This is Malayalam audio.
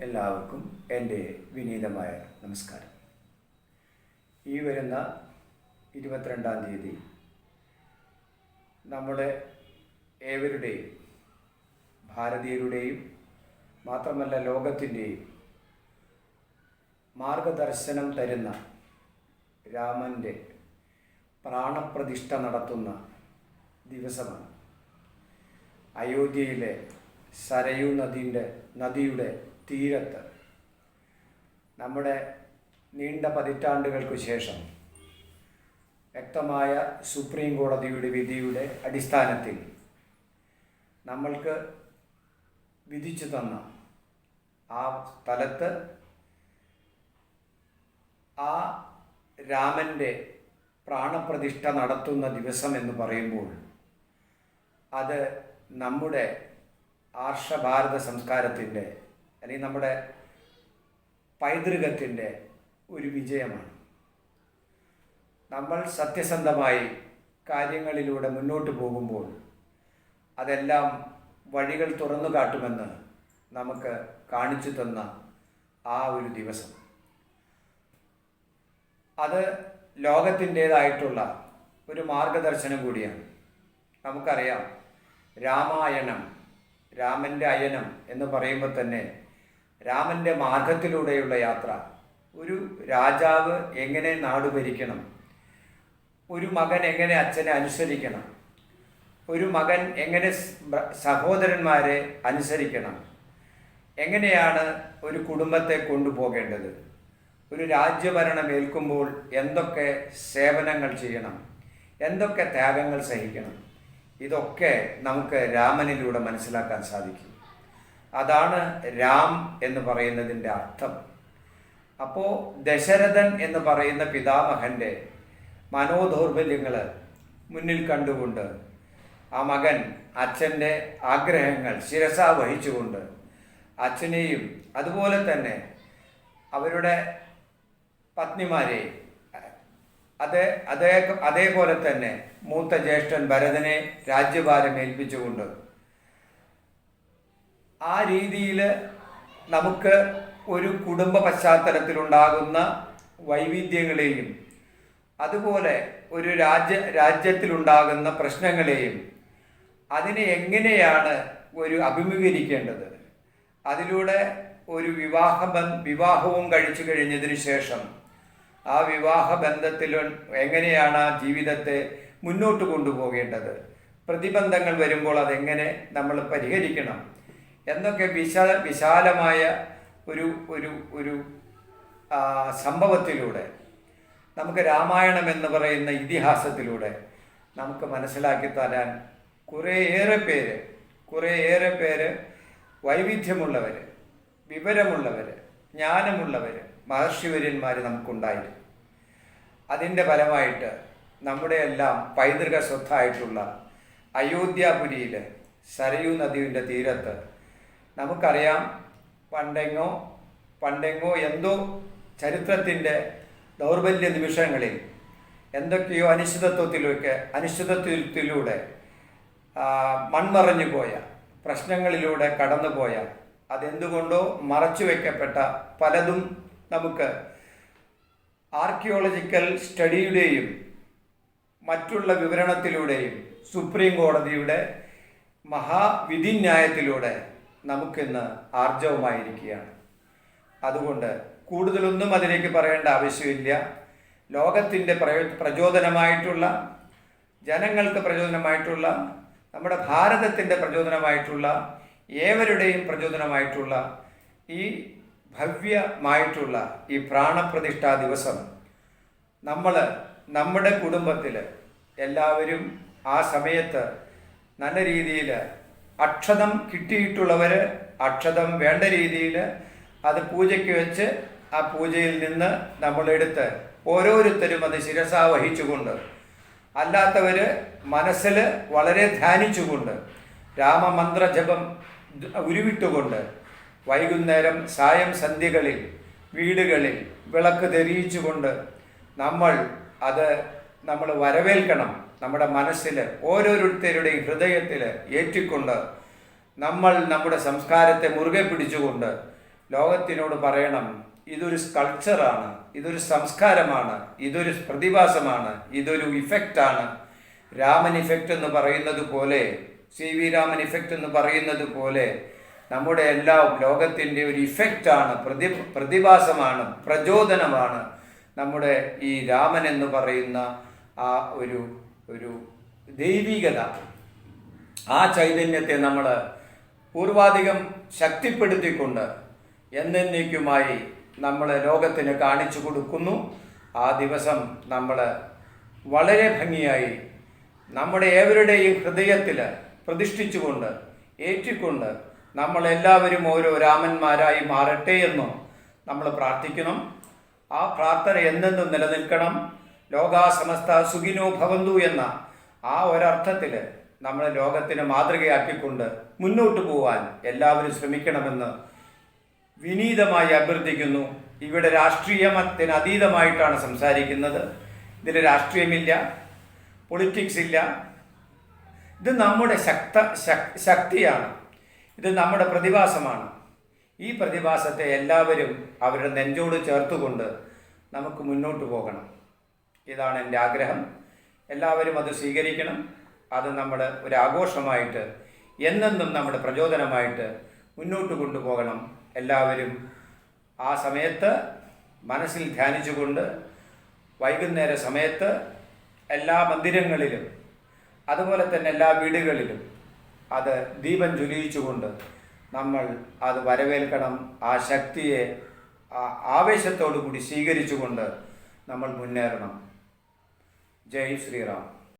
എല്ലാവർക്കും എന്റെ വിനീതമായ നമസ്കാരം. ഈ വരുന്ന ഇരുപത്തിരണ്ടാം തീയതി നമ്മുടെ ഏവരുടെയും ഭാരതീയരുടെയും മാത്രമല്ല ലോകത്തിന്റെയും മാർഗദർശനം തരുന്ന രാമന്റെ പ്രാണപ്രതിഷ്ഠ നടത്തുന്ന ദിവസമാണ്. അയോധ്യയിലെ സരയു നദീന്റെ നദിയുടെ തീരത്ത്. നമ്മുടെ നീണ്ട പതിറ്റാണ്ടുകൾക്കു ശേഷം വ്യക്തമായ സുപ്രീം കോടതിയുടെ വിധിയുടെ അടിസ്ഥാനത്തിൽ നമ്മൾക്ക് വിധിച്ചു തന്ന ആ സ്ഥലത്ത് ആ രാമന്റെ പ്രാണപ്രതിഷ്ഠ നടത്തുന്ന ദിവസം എന്ന് പറയുമ്പോൾ അത് നമ്മുടെ ആർഷഭാരത സംസ്കാരത്തിന്റെ അല്ലെങ്കിൽ നമ്മുടെ പൈതൃകത്തിന്റെ ഒരു വിജയമാണ്. നമ്മൾ സത്യസന്ധമായി കാര്യങ്ങളിലൂടെ മുന്നോട്ട് പോകുമ്പോൾ അതെല്ലാം വഴികൾ തുറന്നു കാട്ടുമെന്ന് നമുക്ക് കാണിച്ചു തന്ന ആ ഒരു ദിവസം. അത് ലോകത്തിന്റേതായിട്ടുള്ള ഒരു മാർഗദർശനം കൂടിയാണ്. നമുക്കറിയാം രാമായണം രാമന്റെ അയനം എന്ന് പറയുമ്പോൾ തന്നെ രാമന്റെ മാർഗത്തിലൂടെയുള്ള യാത്ര. ഒരു രാജാവ് എങ്ങനെ നാട് ഭരിക്കണം? ഒരു മകൻ എങ്ങനെ അച്ഛനെ അനുസരിക്കണം? ഒരു മകൻ എങ്ങനെ സഹോദരന്മാരെ അനുസരിക്കണം? എങ്ങനെയാണ് ഒരു കുടുംബത്തെ കൊണ്ടുപോകേണ്ടത്? ഒരു രാജ്യഭരണം ഏൽക്കുമ്പോൾ എന്തൊക്കെ സേവനങ്ങൾ ചെയ്യണം? എന്തൊക്കെ ത്യാഗങ്ങൾ സഹിക്കണം? ഇതൊക്കെ നമുക്ക് രാമനിലൂടെ മനസ്സിലാക്കാൻ സാധിക്കും. അതാണ് രാം എന്ന് പറയുന്നതിന്റെ അർത്ഥം. അപ്പോൾ ദശരഥൻ എന്ന് പറയുന്ന പിതാമഹന്റെ മനോദൗർബല്യങ്ങൾ മുന്നിൽ കണ്ടുകൊണ്ട് ആ മകൻ അച്ഛന്റെ ആഗ്രഹങ്ങൾ ശിരസ വഹിച്ചുകൊണ്ട് അച്ഛനെയും അതുപോലെ തന്നെ അവരുടെ പത്നിമാരെ അതേ അതേ അതേപോലെ തന്നെ മൂത്ത ജ്യേഷ്ഠൻ ഭരതനെ രാജ്യഭാരം ഏൽപ്പിച്ചുകൊണ്ട് ആ രീതിയിൽ നമുക്ക് ഒരു കുടുംബ പശ്ചാത്തലത്തിലുണ്ടാകുന്ന വൈവിധ്യങ്ങളെയും അതുപോലെ ഒരു രാജ്യ രാജ്യത്തിലുണ്ടാകുന്ന പ്രശ്നങ്ങളെയും അതിനെ എങ്ങനെയാണ് ഒരു അഭിമുഖീകരിക്കേണ്ടത്? അതിലൂടെ ഒരു വിവാഹ വിവാഹവും കഴിച്ചു കഴിഞ്ഞതിന് ശേഷം ആ വിവാഹ ബന്ധത്തിൽ എങ്ങനെയാണ് ആ ജീവിതത്തെ മുന്നോട്ട് കൊണ്ടുപോകേണ്ടത്? പ്രതിബന്ധങ്ങൾ വരുമ്പോൾ അതെങ്ങനെ നമ്മൾ പരിഹരിക്കണം? എന്നൊക്കെ വിശാല വിശാലമായ ഒരു ഒരു ഒരു സംഭവത്തിലൂടെ നമുക്ക് രാമായണം എന്ന് പറയുന്ന ഇതിഹാസത്തിലൂടെ നമുക്ക് മനസ്സിലാക്കി തരാൻ കുറേയേറെ പേര് കുറേയേറെ പേര് വൈവിധ്യമുള്ളവർ വിവരമുള്ളവർ ജ്ഞാനമുള്ളവർ മഹർഷിവര്യന്മാർ നമുക്കുണ്ടായിരുന്നു. അതിന്റെ ഫലമായിട്ട് നമ്മുടെ എല്ലാം പൈതൃക സ്വത്തായിട്ടുള്ള അയോധ്യാപുരിയിലെ സരയൂ നദിയുടെ തീരത്ത് നമുക്കറിയാം പണ്ടെങ്ങോ പണ്ടെങ്ങോ എന്തോ ചരിത്രത്തിന്റെ ദൗർബല്യ നിമിഷങ്ങളിൽ എന്തൊക്കെയോ അനിശ്ചിതത്വത്തിലൊക്കെ അനിശ്ചിതത്വത്തിലൂടെ മൺമറഞ്ഞു പോയ പ്രശ്നങ്ങളിലൂടെ കടന്നുപോയ അതെന്തുകൊണ്ടോ മറച്ചു വയ്ക്കപ്പെട്ട പലതും നമുക്ക് ആർക്കിയോളജിക്കൽ സ്റ്റഡിയുടെയും മറ്റുള്ള വിവരണത്തിലൂടെയും സുപ്രീം കോടതിയുടെ മഹാവിധിന്യായത്തിലൂടെ നമുക്കിന്ന് ആർജവമായിരിക്കുകയാണ്. അതുകൊണ്ട് കൂടുതലൊന്നും അതിലേക്ക് പറയേണ്ട ആവശ്യമില്ല. ലോകത്തിന്റെ പ്രയോ പ്രചോദനമായിട്ടുള്ള ജനങ്ങൾക്ക് പ്രചോദനമായിട്ടുള്ള നമ്മുടെ ഭാരതത്തിന്റെ പ്രചോദനമായിട്ടുള്ള ഏവരുടെയും പ്രചോദനമായിട്ടുള്ള ഈ ഭവ്യമായിട്ടുള്ള ഈ പ്രാണപ്രതിഷ്ഠാ ദിവസം നമ്മൾ നമ്മുടെ കുടുംബത്തിൽ എല്ലാവരും ആ സമയത്ത് നല്ല രീതിയിൽ അക്ഷതം കിട്ടിയിട്ടുള്ളവർ അക്ഷതം വേണ്ട രീതിയിൽ അത് പൂജയ്ക്ക് വെച്ച് ആ പൂജയിൽ നിന്ന് നമ്മളെടുത്ത് ഓരോരുത്തരും അത് ശിരസ വഹിച്ചുകൊണ്ട് അല്ലാത്തവർ മനസ്സിൽ വളരെ ധ്യാനിച്ചുകൊണ്ട് രാമമന്ത്ര ജപം ഉരുവിട്ടുകൊണ്ട് വൈകുന്നേരം സായം സന്ധ്യകളിൽ വീടുകളിൽ വിളക്ക് തെളിയിച്ചുകൊണ്ട് നമ്മൾ അത് നമ്മൾ വരവേൽക്കണം. നമ്മുടെ മനസ്സിൽ ഓരോരുത്തരുടെയും ഹൃദയത്തിൽ ഏറ്റിക്കൊണ്ട് നമ്മൾ നമ്മുടെ സംസ്കാരത്തെ മുറുകെ പിടിച്ചുകൊണ്ട് ലോകത്തിനോട് പറയണം ഇതൊരു സ്കൾച്ചറാണ് ഇതൊരു സംസ്കാരമാണ് ഇതൊരു പ്രതിഭാസമാണ് ഇതൊരു ഇഫക്റ്റാണ്. രാമൻ ഇഫക്റ്റ് എന്ന് പറയുന്നത് പോലെ സി വി രാമൻ ഇഫക്റ്റ് എന്ന് പറയുന്നത് പോലെ നമ്മുടെ എല്ലാം ലോകത്തിന്റെ ഒരു ഇഫക്റ്റാണ് പ്രതി പ്രതിഭാസമാണ് പ്രചോദനമാണ് നമ്മുടെ ഈ രാമൻ എന്ന് പറയുന്ന ആ ഒരു ഒരു ദൈവികത. ആ ചൈതന്യത്തെ നമ്മൾ പൂർവാധികം ശക്തിപ്പെടുത്തിക്കൊണ്ട് എന്നേക്കുമായി നമ്മൾ ലോകത്തിന് കാണിച്ചു കൊടുക്കുന്നു. ആ ദിവസം നമ്മൾ വളരെ ഭംഗിയായി നമ്മുടെ ഏവരുടെയും ഹൃദയത്തിൽ പ്രതിഷ്ഠിച്ചുകൊണ്ട് ഏറ്റിക്കൊണ്ട് നമ്മളെല്ലാവരും ഓരോ രാമന്മാരായി മാറട്ടെ എന്നും നമ്മൾ പ്രാർത്ഥിക്കണം ആ പ്രാർത്ഥന എന്നെന്നും നിലനിൽക്കണം. ലോകാസമസ്ത സുഖിനോ ഭവന്തു എന്ന ആ ഒരർത്ഥത്തിൽ നമ്മൾ ലോകത്തിന് മാതൃകയാക്കിക്കൊണ്ട് മുന്നോട്ട് പോവാൻ എല്ലാവരും ശ്രമിക്കണമെന്ന് വിനീതമായി അഭ്യർത്ഥിക്കുന്നു. ഇവിടെ രാഷ്ട്രീയത്തിന് അതീതമായിട്ടാണ് സംസാരിക്കുന്നത്. ഇതിൽ രാഷ്ട്രീയമില്ല പൊളിറ്റിക്സ് ഇല്ല. ഇത് നമ്മുടെ ശക്ത ശക്തിയാണ്. ഇത് നമ്മുടെ പ്രതിഭാസമാണ്. ഈ പ്രതിഭാസത്തെ എല്ലാവരും അവരുടെ നെഞ്ചോട് ചേർത്തുകൊണ്ട് നമുക്ക് മുന്നോട്ട് പോകണം. ഇതാണ് എന്റെ ആഗ്രഹം. എല്ലാവരും അത് സ്വീകരിക്കണം. അത് നമ്മൾ ഒരു ആഘോഷമായിട്ട് എന്നെന്നും നമ്മുടെ പ്രചോദനമായിട്ട് മുന്നോട്ട് കൊണ്ടുപോകണം. എല്ലാവരും ആ സമയത്ത് മനസ്സിൽ ധ്യാനിച്ചുകൊണ്ട് വൈകുന്നേര സമയത്ത് എല്ലാ മന്ദിരങ്ങളിലും അതുപോലെ തന്നെ എല്ലാ വീടുകളിലും അത് ദീപം ജ്വലിയിച്ചുകൊണ്ട് നമ്മൾ അത് വരവേൽക്കണം. ആ ശക്തിയെ ആവേശത്തോടു കൂടി സ്വീകരിച്ചുകൊണ്ട് നമ്മൾ മുന്നേറണം. जय श्री राम।